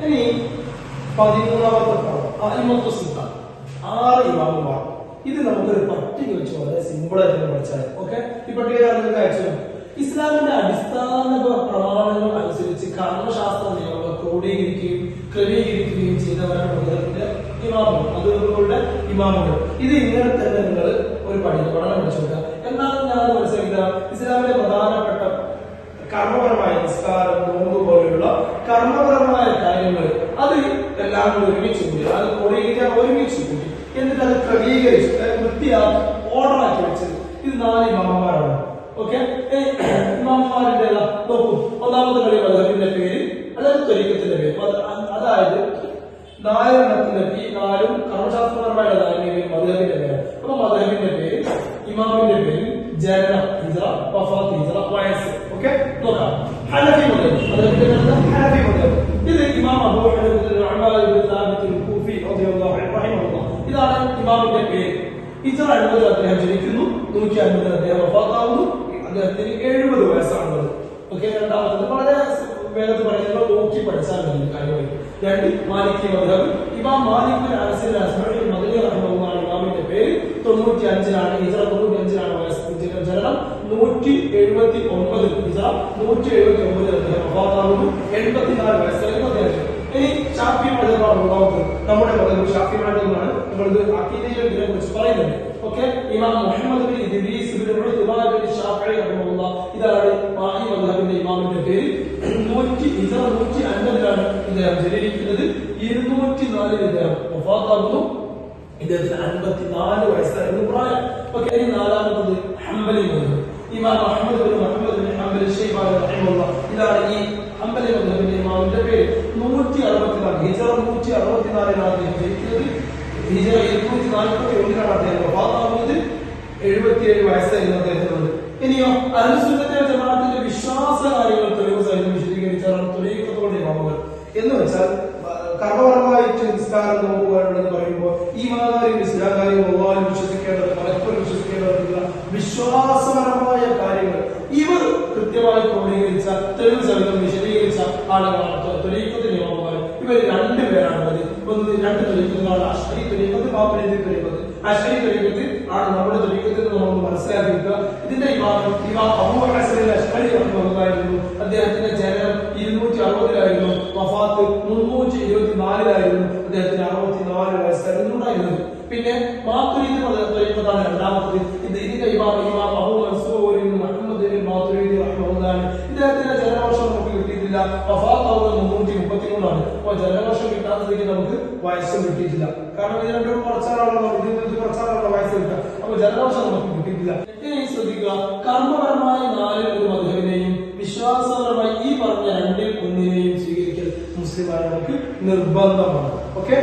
ഇനി പതിമൂന്നാമത്തെ സിദ്ധ ആറ് ഇമാമുമാർ ഇത് നമുക്കൊരു പട്ടിക വെച്ച് വളരെ സിമ്പിൾ ആയിട്ട് പഠിച്ചാൽ ഓക്കെ ഈ പട്ടിക നിങ്ങൾക്ക് അയച്ചു ഇസ്ലാമിന്റെ അടിസ്ഥാന പ്രമാണങ്ങൾ അനുസരിച്ച് കർമ്മശാസ്ത്ര നിയമങ്ങൾ ക്രോഡീകരിക്കുകയും ക്രമീകരിക്കുകയും ചെയ്തവരാണ് മതത്തിന്റെ ഇമാമുകൾ അതുകളുടെ ഇമാമുകൾ. ഇത് ഇങ്ങനെ തന്നെ നിങ്ങൾ ഒരു പഠിക്കും പഠനം പഠിച്ചു എന്നാൽ ഞാൻ മനസ്സിലാക്കുക ഇസ്ലാമിലെ പ്രധാനപ്പെട്ട കർമ്മപരമായ നിസ്കാരം നോമ്പ് പോലെയുള്ള കർമ്മപരമായ കാര്യങ്ങൾ അത് എല്ലാം കൂടി ഒരുമിച്ച് കൂടി അത് കൊറിയിക്കാൻ ഒരുമിച്ച് കൂടി എന്നിട്ട് അത് ക്രമീകരിച്ച് വൃത്തിയാക്കി ഓർഡറാക്കി വെച്ചത്. ഇത് നാല് ഇമാമന്മാരാണ് ഓക്കെ? ഇമാമന്മാരുടെ നോക്കും. ഒന്നാമത് കളി മധുരത്തിന്റെ പേര് അതായത് ത്വരിക്കത്തിന്റെ പേര്. അതായത് നാലെണ്ണത്തിന്റെ ഈ നാലും കർമ്മശാസ്ത്രപരമായ നാലിന്റെയും മധുരത്തിന്റെ പേര് അപ്പൊ മധുരത്തിന്റെ പേര് ഇമാമിന്റെ പേര് ജനന ഹിജറ വഫാത്ത് ഹിജറ വയസ്സ്. ഓക്കെ? നോക്കാം. ഇതാണ് ഇമാമിന്റെ പേര്. ഹിജറ എഴുപതിൽ അദ്ദേഹം ജനിക്കുന്നു. നൂറ്റി അൻപതിൽ അദ്ദേഹം വഫാത്താവുന്നു. അദ്ദേഹത്തിന് എഴുപത് വയസ്സാണുള്ളത്. ഓക്കെ രണ്ടാമത്തത് വളരെ വേഗത്തിൽ പറയുന്നത് നോക്കി പഠിച്ചാൽ മതി കാര്യമായി രണ്ട് മാലിക് മധുരം. ഇമാം മാലിക് അനസിന്റെ അസ്മഴി മദനി റഹ്മുള്ളാഹി ഇമാമിന്റെ പേര്. തൊണ്ണൂറ്റി അഞ്ചിലാണ് ഹിജറ തൊണ്ണൂറ്റി അഞ്ചിലാണ് ജനനം. നൂറ്റി എഴുപത്തി ഒമ്പതിൽ ഹിജറ നൂറ്റി എഴുപത്തി ഒമ്പതിൽ അദ്ദേഹം വഫാത്താവുന്നു. എൺപത്തിനാല് അദ്ദേഹം ഇനി ഷാഫി മതമാണ് ഉണ്ടാവുന്നത്. നമ്മുടെ മതം ഷാഫി മതമാണ് നമ്മളിത് അക്കീദയിലെ ഇതിനെ കുറിച്ച് പറയുന്നുണ്ട് ഓക്കെ ഇമാം മുഹമ്മദ് ബിൻ ഇദ്രീസ് ബിൻ ഉമർ ബിൻ ഷാഫി റഹ്മുള്ള ഇതാണ് മാഹി മദ്ഹബിന്റെ ഇമാമിന്റെ പേര്. നൂറ്റി ഹിജറ നൂറ്റി അൻപതിലാണ് ഇദ്ദേഹം ജനിക്കുന്നത് ഇരുന്നൂറ്റി നാലിൽ ഇദ്ദേഹം വഫാത്താകുന്നു. ഇദ്ദേഹത്തിന് അൻപത്തിനാല് വയസ്സായിരുന്നു പ്രായം. ഓക്കെ ഇനി നാലാമത്തത് ഹംബലി മദ്ഹബ് ഇമാം അഹമ്മദ് ബിൻ മുഹമ്മദ് ബിൻ ഹംബലി ഷെയ്ബാൻ റഹ്മുള്ള ഇതാണ് ഈ ഹംബലി ഇമാമിന്റെ പേര് നൂറ്റി അറുപത്തിനാല് ഹിജറ നൂറ്റി അറുപത്തിനാലിനാണ് അദ്ദേഹം ജനിക്കുന്നത് ഹിജറ ഇരുന്നൂറ്റി നാൽപ്പത്തി ഒന്നിനാണ് അദ്ദേഹം വഫാത്താകുന്നത്. എഴുപത്തിയേഴ് വയസ്സായിരുന്നു അദ്ദേഹത്തിനുണ്ട് ഇനിയോ അനുസൃതത്തെ ജമാഅത്തിന്റെ വിശ്വാസ കാര്യങ്ങൾ തെളിവ് സഹിതം വിശദീകരിച്ചാണ് തൊഴിലത്തോടെ ഇമാമുകൾ എന്ന് വെച്ചാൽ കർമ്മപരമായിട്ട് നിസ്കാരം നോക്കുകയാണെന്ന് പറയുമ്പോൾ ഈ മാതാവിയും ഇസ്ലാം കാര്യം വിശ്വസിക്കേണ്ടത് പലപ്പോഴും വിശ്വസിക്കേണ്ടതെന്നുള്ള വിശ്വാസപരമായ കൃത്യമായി ക്രോഡീകരിച്ച തെളിവ് സഹിതം വിശദീകരിച്ച ആളുകളാണ്. തൊലീക്കത്തിന്റെ യോഗമാണ് ഇവർ രണ്ടുപേരാണുള്ളത് ഒന്ന് രണ്ട് തെളിയിക്കുന്നതാണ് അശ്വരി തൊലീക്കത്ത് പാപ്പനേന്ദ്ര തൊലീക്കത്ത് അശ്വരി തൊലീക്കത്ത് ആണ് നമ്മുടെ തൊലീക്കത്തിൽ നമ്മൾ മനസ്സിലാക്കിയിരിക്കുക. ഇതിന്റെ വിവാഹം ഇമാം അബൂ ഹസനിൽ അശ്വരി റഹ്മത്തുള്ളായിരുന്നു അദ്ദേഹത്തിന്റെ ജനനം ഇരുന്നൂറ്റി അറുപതിലായിരുന്നു വഫാത്ത് മുന്നൂറ്റി ഇരുപത്തിനാലിലായിരുന്നു അദ്ദേഹത്തിന് അറുപത്തിനാല് വയസ്സായിരുന്നു ഉണ്ടായിരുന്നത് പിന്നെ മാത്തുരീതി തൊലീക്കത്താണ് രണ്ടാമത്തത്. ഇത് ഇതിന്റെ ഇമാം മുപ്പത്തിമൂന്നാണ് അപ്പൊ കിട്ടാത്ത സ്ഥിതിക്ക് നമുക്ക് വയസ്സ് കിട്ടിയിട്ടില്ല. കാരണം ഇത് രണ്ടും കുറച്ചാണല്ലോ കുറച്ചാളാണല്ലോ വയസ്സ് കിട്ടുക. അപ്പൊ ജനനവർഷം നമുക്ക് കിട്ടിയിട്ടില്ല. ഇനി ശ്രദ്ധിക്കുക? കർമ്മപരമായ നാലിലൊരു ഒരു മധുരവിനെയും വിശ്വാസപരമായി ഈ പറഞ്ഞ രണ്ടിൽ ഒന്നിനെയും സ്വീകരിക്കൽ മുസ്ലിം നമുക്ക് നിർബന്ധമാണ്. ഓക്കെ